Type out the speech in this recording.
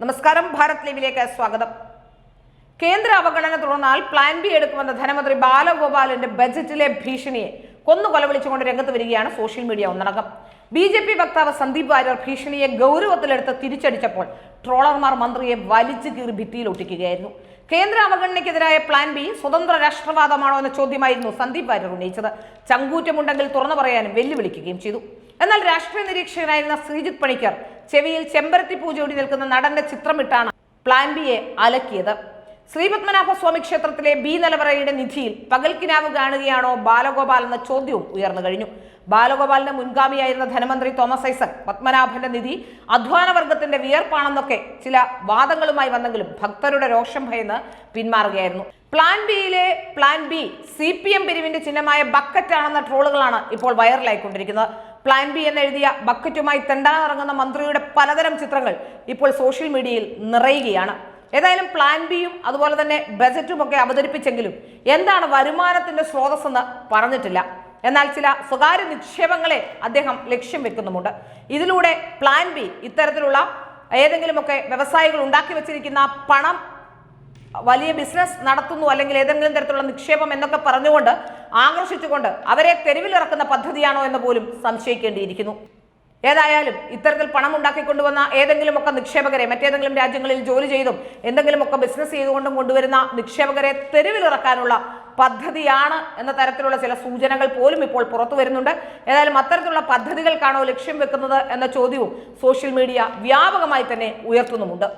നമസ്കാരം. ഭാരത് ലൈവിലേക്ക് സ്വാഗതം. കേന്ദ്ര അവഗണന തുടർന്നാൽ പ്ലാൻ ബി എടുക്കുമെന്ന ധനമന്ത്രി ബാലഗോപാലിന്റെ ബജറ്റിലെ ഭീഷണിയെ കൊന്നു കൊലവിളിച്ചുകൊണ്ട് രംഗത്ത് വരികയാണ് സോഷ്യൽ മീഡിയ ഒന്നടങ്കം. ബി ജെ പി വക്താവ് സന്ദീപ് വാര്യർ ഭീഷണിയെ ഗൗരവത്തിലെടുത്ത് തിരിച്ചടിച്ചപ്പോൾ ട്രോളർമാർ മന്ത്രിയെ വലിച്ചു കീറി ഭിത്തിയിൽ ഒട്ടിക്കുകയായിരുന്നു. കേന്ദ്ര അവഗണനയ്ക്കെതിരായ പ്ലാൻ ബി സ്വതന്ത്ര രാഷ്ട്രവാദമാണോ എന്ന ചോദ്യമായിരുന്നു സന്ദീപ് വാര്യർ ഉന്നയിച്ചത്. ചങ്കൂറ്റമുണ്ടെങ്കിൽ തുറന്നു പറയാനും വെല്ലുവിളിക്കുകയും ചെയ്തു. എന്നാൽ രാഷ്ട്രീയ നിരീക്ഷകനായിരുന്ന ശ്രീജിത് പണിക്കർ ചെവിയിൽ ചെമ്പരത്തി പൂജയോടി നിൽക്കുന്ന നടന്റെ ചിത്രമിട്ടാണ് പ്ലാൻ ബിയെ അലക്കിയത്. ശ്രീപത്മനാഭ സ്വാമി ക്ഷേത്രത്തിലെ ബി നിലവറയുടെ നിധിയിൽ പകൽക്കിനാവ് കാണുകയാണോ ബാലഗോപാൽ എന്ന ചോദ്യവും ഉയർന്നു കഴിഞ്ഞു. ബാലഗോപാലിന്റെ മുൻഗാമിയായിരുന്ന ധനമന്ത്രി തോമസ് ഐസക് പത്മനാഭന്റെ നിധി അധ്വാന വർഗത്തിന്റെ വിയർപ്പാണെന്നൊക്കെ ചില വാദങ്ങളുമായി വന്നെങ്കിലും ഭക്തരുടെ രോഷം ഭയന്ന് പിന്മാറുകയായിരുന്നു. പ്ലാൻ ബിയിലെ plan B C P M പിരിവിന്റെ ചിഹ്നമായ ബക്കറ്റാണെന്ന ട്രോളുകളാണ് ഇപ്പോൾ വൈറലായിക്കൊണ്ടിരിക്കുന്നത്. പ്ലാൻ ബി എന്ന് എന്നെഴുതിയ ബക്കറ്റുമായി തെണ്ടാനിറങ്ങുന്ന മന്ത്രിയുടെ പലതരം ചിത്രങ്ങൾ ഇപ്പോൾ സോഷ്യൽ മീഡിയയിൽ നിറയുകയാണ്. ഏതായാലും പ്ലാൻ ബിയും അതുപോലെ തന്നെ ബജറ്റും ഒക്കെ അവതരിപ്പിച്ചെങ്കിലും എന്താണ് വരുമാനത്തിന്റെ സ്രോതസ്സെന്ന് പറഞ്ഞിട്ടില്ല. എന്നാൽ ചില സ്വകാര്യ നിക്ഷേപങ്ങളെ അദ്ദേഹം ലക്ഷ്യം വെക്കുന്നുമുണ്ട്. ഇതിലൂടെ പ്ലാൻ ബി ഇത്തരത്തിലുള്ള ഏതെങ്കിലുമൊക്കെ വ്യവസായികൾ ഉണ്ടാക്കി വെച്ചിരിക്കുന്ന പണം വലിയ ബിസിനസ് നടത്തുന്നു അല്ലെങ്കിൽ ഏതെങ്കിലും തരത്തിലുള്ള നിക്ഷേപം എന്നൊക്കെ പറഞ്ഞുകൊണ്ട് ആകർഷിച്ചുകൊണ്ട് അവരെ തെരുവിലിറക്കുന്ന പദ്ധതിയാണോ എന്ന് പോലും സംശയിക്കേണ്ടിയിരിക്കുന്നു. ഏതായാലും ഇത്തരത്തിൽ പണം ഉണ്ടാക്കിക്കൊണ്ടുവന്ന ഏതെങ്കിലുമൊക്കെ നിക്ഷേപകരെ മറ്റേതെങ്കിലും രാജ്യങ്ങളിൽ ജോലി ചെയ്തും എന്തെങ്കിലുമൊക്കെ ബിസിനസ് ചെയ്തുകൊണ്ടും കൊണ്ടുവരുന്ന നിക്ഷേപകരെ തെരുവിലിറക്കാനുള്ള പദ്ധതിയാണ് എന്ന തരത്തിലുള്ള ചില സൂചനകൾ പോലും ഇപ്പോൾ പുറത്തു വരുന്നുണ്ട്. ഏതായാലും അത്തരത്തിലുള്ള പദ്ധതികൾക്കാണോ ലക്ഷ്യം വെക്കുന്നത് എന്ന ചോദ്യവും സോഷ്യൽ മീഡിയ വ്യാപകമായി തന്നെ ഉയർത്തുന്നുമുണ്ട്.